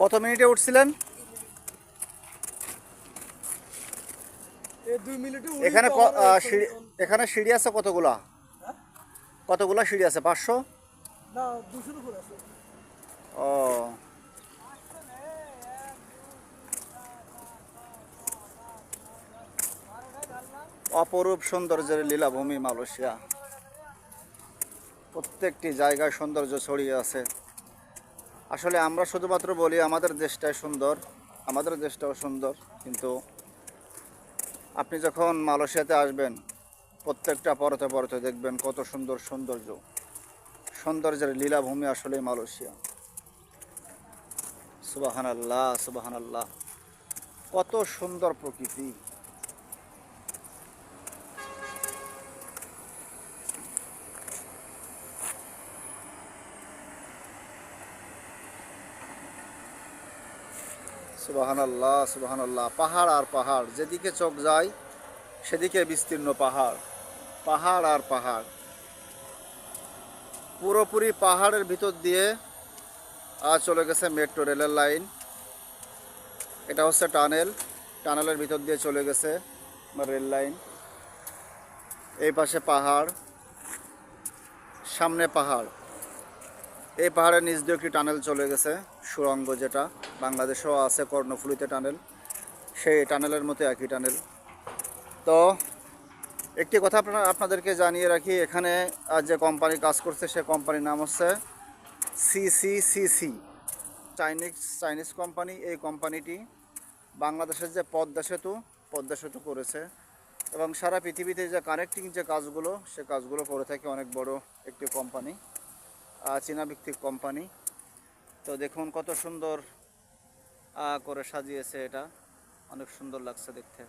কত মিনিটে উঠছিলেন? এখানে এখানে সিঁড়ি আছে কতগুলা? হ্যাঁ? কতগুলা সিঁড়ি আছে? পাঁচশো? ও। অপরূপ সৌন্দর্যের লীলাভূমি মালয়েশিয়া। প্রত্যেকটি জায়গায় সৌন্দর্য ছড়িয়ে আছে। আসলে আমরা শুধুমাত্র বলি আমাদের দেশটাই সুন্দর, আমাদের দেশটাও সুন্দর, কিন্তু আপনি যখন মালয়েশিয়াতে আসবেন, প্রত্যেকটা পরতে পরতে দেখবেন কত সুন্দর সৌন্দর্য। সৌন্দর্যের লীলাভূমি আসলে মালয়েশিয়া। সুবাহান আল্লাহ সুবাহান আল্লাহ কত সুন্দর প্রকৃতি। সুবাহান আল্লাহ সুবাহান আল্লাহ পাহাড় আর পাহাড়, যেদিকে চোখ যায়, সেদিকে বিস্তীর্ণ পাহাড়। পাহাড় আর পাহাড়। পুরোপুরি পাহাড়ের ভিতর দিয়ে আজ চলে গেছে মেট্রো রেলের লাইন। এটা হচ্ছে টানেল। টানেলের ভিতর দিয়ে চলে গেছে রেল লাইন। এই পাশে পাহাড়, সামনে পাহাড়। এই পাহাড়ের নিচ দিয়ে একটি টানেল চলে গেছে, সুরঙ্গ যেটা। বাংলাদেশেও আছে কর্ণফুলিতে টানেল। সেই টানেলের মতো একই টানেল। তো একটি কথা আপনারা, আপনাদেরকে জানিয়ে রাখি, এখানে যে কোম্পানি কাজ করছে, সে কোম্পানির নাম হচ্ছে সিসিসিসি চাইনিজ চাইনিজ কোম্পানি এই কোম্পানিটি বাংলাদেশের যে পদ্মা সেতু পদ্মা সেতু করেছে। এবং সারা পৃথিবীতে যে কানেক্টিং যে কাজগুলো, সে কাজগুলো করে থাকে অনেক বড় একটি কোম্পানি। চীনা ভিত্তিক কোম্পানি তো দেখুন কত সুন্দর করে সাজিয়েছে এটা। অনেক সুন্দর লাগছে দেখতে।